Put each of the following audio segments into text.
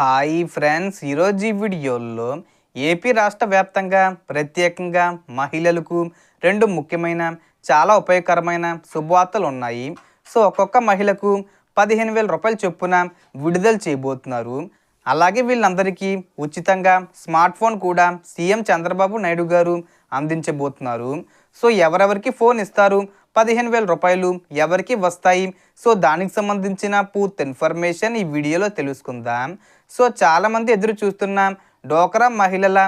Hi friends. ఈరోజు ఈ వీడియోలో ఏపీ రాష్ట్ర వ్యాప్తంగా ప్రత్యేకంగా మహిళలకు రెండు ముఖ్యమైన చాలా ఉపయోగకరమైన శుభవార్తలు ఉన్నాయి. సో ఒక్కొక్క మహిళకు పదిహేను వేల రూపాయల చొప్పున విడుదల చేయబోతున్నారు. అలాగే వీళ్ళందరికీ ఉచితంగా స్మార్ట్ ఫోన్ కూడా సీఎం చంద్రబాబు నాయుడు గారు అందించబోతున్నారు. సో ఎవరెవరికి ఫోన్ ఇస్తారు? పదిహేను వేల రూపాయలు ఎవరికి వస్తాయి? సో దానికి సంబంధించిన పూర్తి ఇన్ఫర్మేషన్ ఈ వీడియోలో తెలుసుకుందాం. సో చాలామంది ఎదురు చూస్తున్న డోక్రా మహిళల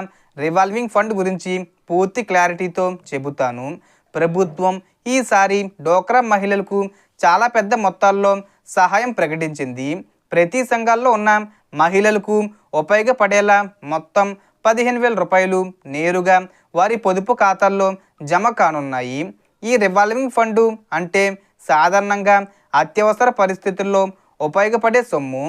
రివాల్వింగ్ ఫండ్ గురించి పూర్తి క్లారిటీతో చెబుతాను. ప్రభుత్వం ఈసారి డోక్రా మహిళలకు చాలా పెద్ద మొత్తాల్లో సహాయం ప్రకటించింది. ప్రతి సంఘాల్లో ఉన్న మహిళలకు ఉపయోగపడేలా మొత్తం పదిహేను వేల రూపాయలు నేరుగా వారి పొదుపు ఖాతాల్లో జమ కానున్నాయి. ఈ రివాల్వింగ్ ఫండు అంటే సాధారణంగా అత్యవసర పరిస్థితుల్లో ఉపయోగపడే సొమ్ము.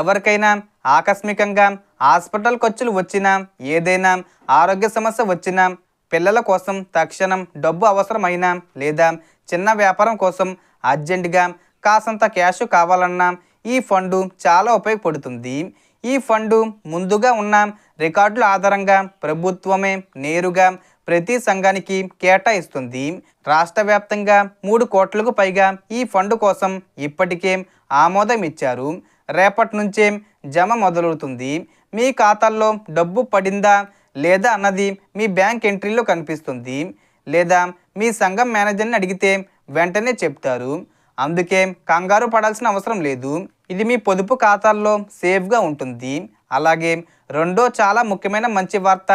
ఎవరికైనా ఆకస్మికంగా హాస్పిటల్ ఖర్చులు వచ్చినా ఏదైనా ఆరోగ్య సమస్య వచ్చినా పిల్లల కోసం తక్షణం డబ్బు అవసరమైనా లేదా చిన్న వ్యాపారం కోసం అర్జెంటుగా కాసంత క్యాష్ కావాలన్నా ఈ ఫండు చాలా ఉపయోగపడుతుంది. ఈ ఫండు ముందుగా ఉన్న రికార్డుల ఆధారంగా ప్రభుత్వమే నేరుగా ప్రతి సంఘానికి కేటాయిస్తుంది. రాష్ట్ర వ్యాప్తంగా మూడు కోట్లకు పైగా ఈ ఫండ్ కోసం ఇప్పటికే ఆమోదం ఇచ్చారు. రేపటి నుంచే జమ మొదలవుతుంది. మీ ఖాతాల్లో డబ్బు పడిందా లేదా అన్నది మీ బ్యాంక్ ఎంట్రీలో కనిపిస్తుంది. లేదా మీ సంఘం మేనేజర్ని అడిగితే వెంటనే చెప్తారు. అందుకే కంగారు పడాల్సిన అవసరం లేదు. ఇది మీ పొదుపు ఖాతాల్లో సేఫ్గా ఉంటుంది. అలాగే రెండో చాలా ముఖ్యమైన మంచి వార్త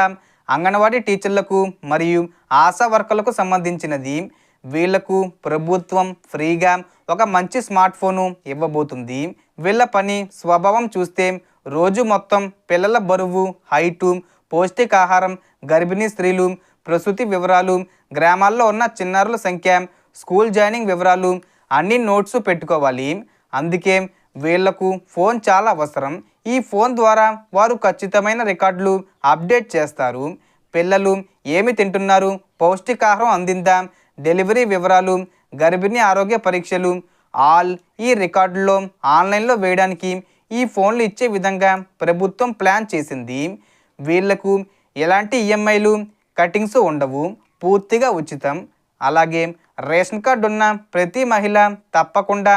అంగన్వాడీ టీచర్లకు మరియు ఆశా వర్కర్లకు సంబంధించినది. వీళ్ళకు ప్రభుత్వం ఫ్రీగా ఒక మంచి స్మార్ట్ ఫోను ఇవ్వబోతుంది. వీళ్ళ పని స్వభావం చూస్తే రోజు మొత్తం పిల్లల బరువు హైటు పౌష్టికాహారం గర్భిణీ స్త్రీలు ప్రసూతి వివరాలు గ్రామాల్లో ఉన్న చిన్నారుల సంఖ్య స్కూల్ జాయినింగ్ వివరాలు అన్ని నోట్స్ పెట్టుకోవాలి. అందుకే వీళ్ళకు ఫోన్ చాలా అవసరం. ఈ ఫోన్ ద్వారా వారు ఖచ్చితమైన రికార్డులు అప్డేట్ చేస్తారు. పిల్లలు ఏమి తింటున్నారు? పౌష్టికాహారం అందిందా డెలివరీ వివరాలు గర్భిణీ ఆరోగ్య పరీక్షలు ఆల్ ఈ రికార్డులో ఆన్లైన్లో వేయడానికి ఈ ఫోన్లు ఇచ్చే విధంగా ప్రభుత్వం ప్లాన్ చేసింది. వీళ్ళకు ఎలాంటి ఈఎంఐలు కటింగ్స్ ఉండవు. పూర్తిగా ఉచితం. అలాగే రేషన్ కార్డు ఉన్న ప్రతి మహిళ తప్పకుండా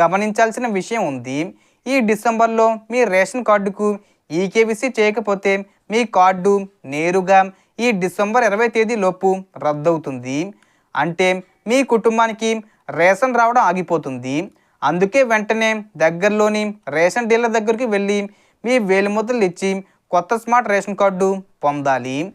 గమనించాల్సిన విషయం ఉంది. ఈ డిసెంబర్లో మీ రేషన్ కార్డుకు ఈకేవీసీ చేయకపోతే మీ కార్డు నేరుగా ఈ డిసెంబర్ ఇరవై తేదీలోపు రద్దవుతుంది. అంటే మీ కుటుంబానికి రేషన్ రావడం ఆగిపోతుంది. అందుకే వెంటనే దగ్గరలోని రేషన్ డీలర్ దగ్గరికి వెళ్ళి మీ వేలిముద్రలు ఇచ్చి కొత్త స్మార్ట్ రేషన్ కార్డు పొందాలి.